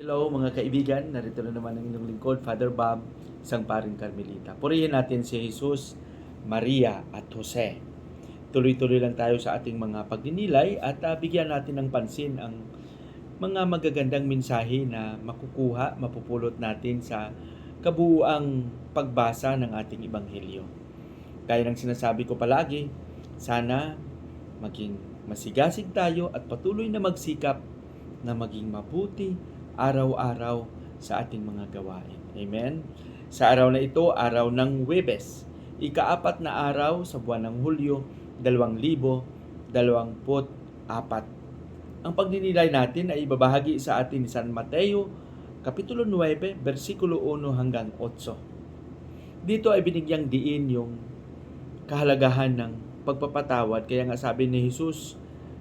Hello mga kaibigan, narito na naman ang inyong lingkod, Father Bob, isang paring Carmelita. Purihin natin si Jesus, Maria at Jose. Tuloy-tuloy lang tayo sa ating mga pagdinilay at uh, bigyan natin ng pansin ang mga magagandang mensahe na makukuha, mapupulot natin sa kabuuang pagbasa ng ating Ebanghelyo. Kaya ng sinasabi ko palagi, sana maging masigasig tayo at patuloy na magsikap na maging mabuti araw-araw sa ating mga gawain. Amen? Sa araw na ito, araw ng Webes, ikaapat na araw sa buwan ng Hulyo, 2024. Ang pagninilay natin ay ibabahagi sa atin ni San Mateo, Kapitulo 9, versikulo 1 hanggang 8. Dito ay binigyang diin yung kahalagahan ng pagpapatawad. Kaya nga sabi ni Jesus,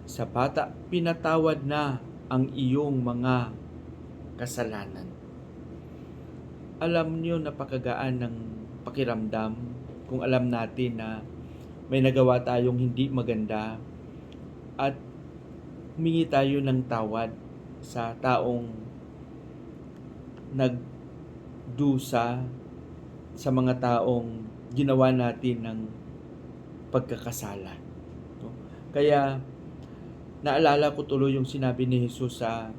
sa bata, pinatawad na ang iyong mga kasalanan. Alam niyo napakagaan ng pakiramdam kung alam natin na may nagawa tayong hindi maganda at humingi tayo ng tawad sa taong nagdusa sa mga taong ginawa natin ng pagkakasala. Kaya naalala ko tuloy yung sinabi ni Jesus sa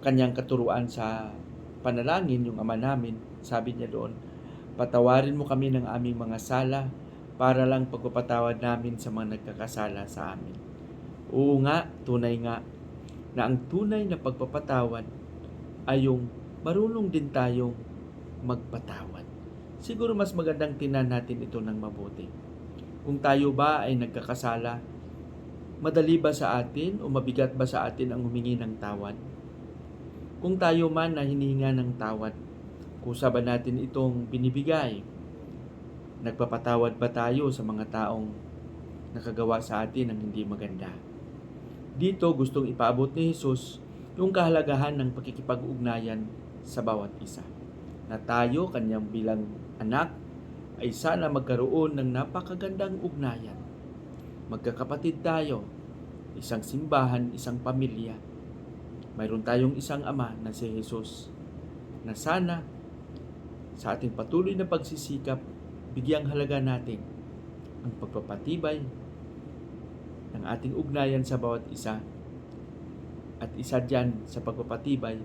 kanyang katuruan sa panalangin, yung ama namin, sabi niya doon, patawarin mo kami ng aming mga sala para lang pagpapatawad namin sa mga nagkakasala sa amin. Oo nga, tunay nga, na ang tunay na pagpapatawad ay yung marunong din tayong magpatawad. Siguro mas magandang tinan natin ito ng mabuti. Kung tayo ba ay nagkakasala, madali ba sa atin o mabigat ba sa atin ang humingi ng tawad? Kung tayo man na hinihinga ng tawad, kusa ba natin itong binibigay? Nagpapatawad ba tayo sa mga taong nakagawa sa atin ng hindi maganda? Dito gustong ipaabot ni Jesus yung kahalagahan ng pakikipag-ugnayan sa bawat isa. Na tayo, kanyang bilang anak, ay sana magkaroon ng napakagandang ugnayan. Magkakapatid tayo, isang simbahan, isang pamilya, mayroon tayong isang ama na si Jesus na sana sa ating patuloy na pagsisikap, bigyang halaga natin ang pagpapatibay ng ating ugnayan sa bawat isa. At isa dyan sa pagpapatibay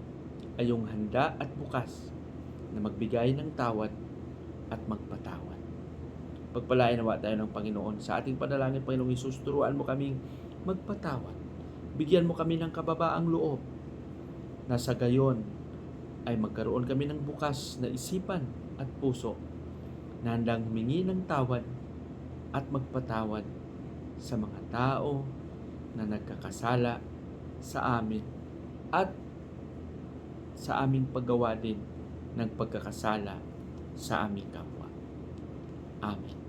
ay yung handa at bukas na magbigay ng tawad at magpatawad. Pagpalain nawa tayo ng Panginoon sa ating panalangin, Panginoong Isus, turuan mo kaming magpatawad. Bigyan mo kami ng kababaang loob na sa gayon ay magkaroon kami ng bukas na isipan at puso na handang humingi ng tawad at magpatawad sa mga tao na nagkakasala sa amin at sa aming paggawa din ng pagkakasala sa aming kapwa. Amen.